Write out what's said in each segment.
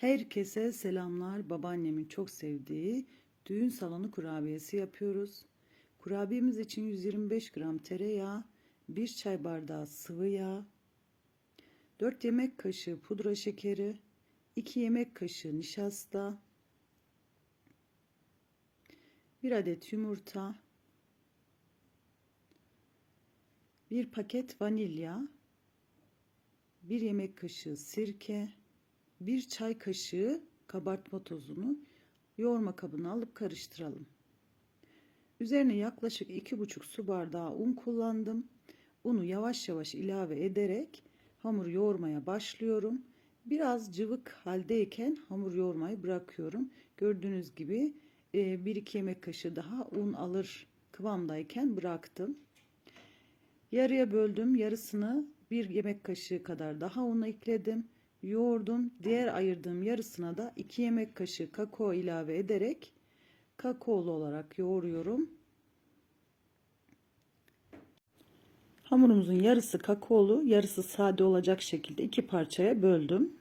Herkese selamlar. Babaannemin çok sevdiği düğün salonu kurabiyesi yapıyoruz. Kurabiyemiz için 125 gram tereyağı, 1 çay bardağı sıvı yağ, 4 yemek kaşığı pudra şekeri, 2 yemek kaşığı nişasta, 1 adet yumurta, 1 paket vanilya, 1 yemek kaşığı sirke, 1 çay kaşığı kabartma tozunu yoğurma kabına alıp karıştıralım. Üzerine yaklaşık 2,5 su bardağı un kullandım. Unu yavaş yavaş ilave ederek hamur yoğurmaya başlıyorum. Biraz cıvık haldeyken hamur yoğurmayı bırakıyorum. Gördüğünüz gibi 1-2 yemek kaşığı daha un alır kıvamdayken bıraktım. Yarıya böldüm. Yarısını bir yemek kaşığı kadar daha un ekledim. Yoğurdum. Diğer ayırdığım yarısına da 2 yemek kaşığı kakao ilave ederek kakaolu olarak yoğuruyorum. Hamurumuzun yarısı kakaolu, yarısı sade olacak şekilde iki parçaya böldüm.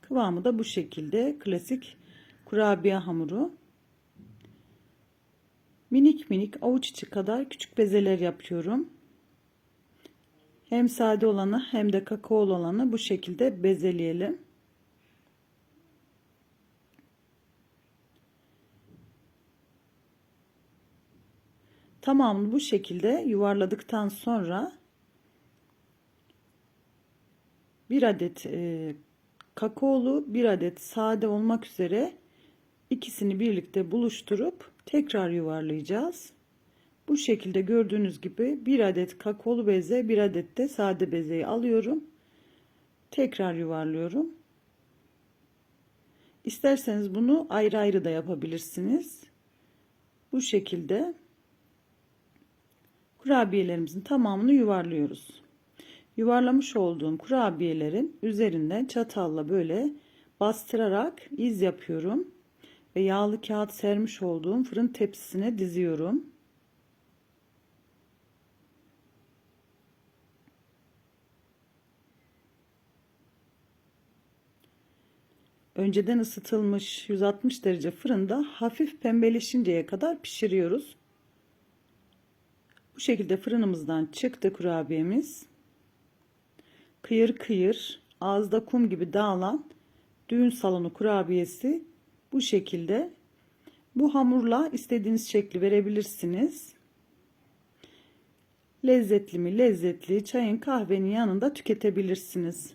Kıvamı da bu şekilde klasik kurabiye hamuru. Minik minik avuç içi kadar küçük bezeler yapıyorum. Hem sade olanı hem de kakaolu olanı bu şekilde bezeleyelim. Tamamını bu şekilde yuvarladıktan sonra bir adet e, kakaolu bir adet sade olmak üzere ikisini birlikte buluşturup tekrar yuvarlayacağız. Bu şekilde gördüğünüz gibi bir adet kakaolu beze bir adet de sade bezeyi alıyorum. Tekrar yuvarlıyorum. İsterseniz bunu ayrı ayrı da yapabilirsiniz. Bu şekilde kurabiyelerimizin tamamını yuvarlıyoruz. Yuvarlamış olduğum kurabiyelerin üzerinden çatalla böyle bastırarak iz yapıyorum ve yağlı kağıt sermiş olduğum fırın tepsisine diziyorum. Önceden ısıtılmış 160 derece fırında hafif pembeleşinceye kadar pişiriyoruz. Bu şekilde fırınımızdan çıktı kurabiyemiz. Kıyır kıyır ağızda kum gibi dağılan düğün salonu kurabiyesi bu şekilde. Bu hamurla istediğiniz şekli verebilirsiniz. Lezzetli mi lezzetli çayın kahvenin yanında tüketebilirsiniz.